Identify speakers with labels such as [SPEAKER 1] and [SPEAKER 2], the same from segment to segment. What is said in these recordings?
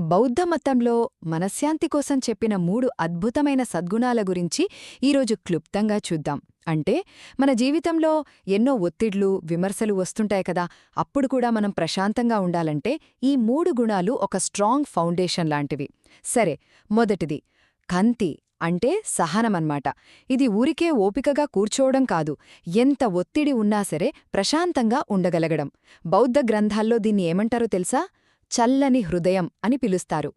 [SPEAKER 1] బౌద్ధమతంలో మనశ్శాంతి కోసం చెప్పిన మూడు అద్భుతమైన సద్గుణాల గురించి ఈరోజు క్లుప్తంగా చూద్దాం. అంటే మన జీవితంలో ఎన్నో ఒత్తిడ్లు విమర్శలు వస్తుంటాయి కదా అప్పుడు కూడా మనం ప్రశాంతంగా ఉండాలంటే ఈ మూడు గుణాలు ఒక స్ట్రాంగ్ ఫౌండేషన్ లాంటివి. సరే మొదటిది కంతి అంటే సహనమన్మాట. ఇది ఊరికే ఓపికగా కూర్చోవడం కాదు ఎంత ఒత్తిడి ఉన్నా సరే ప్రశాంతంగా ఉండగలగడం. బౌద్ధ గ్రంథాల్లో దీన్ని ఏమంటారో తెలుసా? చల్లని హృదయం అని పిలుస్తారు.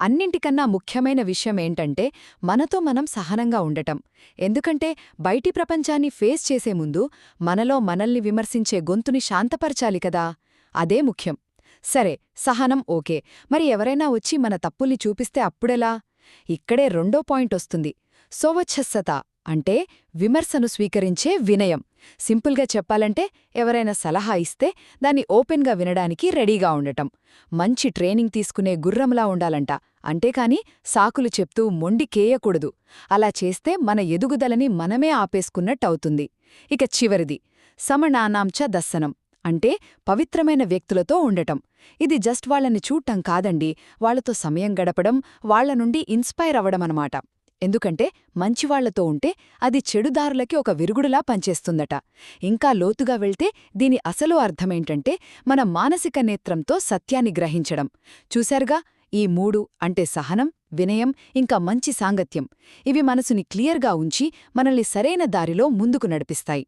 [SPEAKER 1] అన్నింటికన్నా ముఖ్యమైన విషయం ఏంటంటే మనతో మనం సహనంగా ఉండటం. ఎందుకంటే బయటి ప్రపంచాన్ని ఫేస్ చేసే ముందు మనలో మనల్ని విమర్శించే గొంతుని శాంతపరచాలి కదా? అదే ముఖ్యం. సరే సహనం ఓకే. మరి ఎవరైనా వచ్చి మన తప్పుల్ని చూపిస్తే అప్పుడెలా? ఇక్కడే రెండో పాయింట్ వస్తుంది. సోవచ్ఛస్సత అంటే విమర్శను స్వీకరించే వినయం. సింపుల్గా చెప్పాలంటే ఎవరైనా సలహా ఇస్తే దాన్ని ఓపెన్గా వినడానికి రెడీగా ఉండటం. మంచి ట్రైనింగ్ తీసుకునే గుర్రంలా ఉండాలంట. అంటేకాని సాకులు చెప్తూ మొండికేయకూడదు. అలా చేస్తే మన ఎదుగుదలని మనమే ఆపేసుకున్నట్టవుతుంది. ఇక చివరిది. సమణానాంచ దస్సనం అంటే పవిత్రమైన వ్యక్తులతో ఉండటం. ఇది జస్ట్ వాళ్ళని చూడటం కాదండి. వాళ్ళతో సమయం గడపడం వాళ్ళ నుండి ఇన్స్పైర్ అవ్వడమనమాట. ఎందుకంటే మంచివాళ్ళతో ఉంటే అది చెడుదారులకి ఒక విరుగుడులా పనిచేస్తుందట. ఇంకా లోతుగా వెళ్తే దీని అసలు అర్థమేంటంటే మన మానసిక నేత్రంతో సత్యాన్ని గ్రహించడం. చూశారుగా? ఈ మూడు అంటే సహనం వినయం ఇంకా మంచి సాంగత్యం. ఇవి మనసుని క్లియర్గా ఉంచి మనల్ని సరైన దారిలో ముందుకు నడిపిస్తాయి.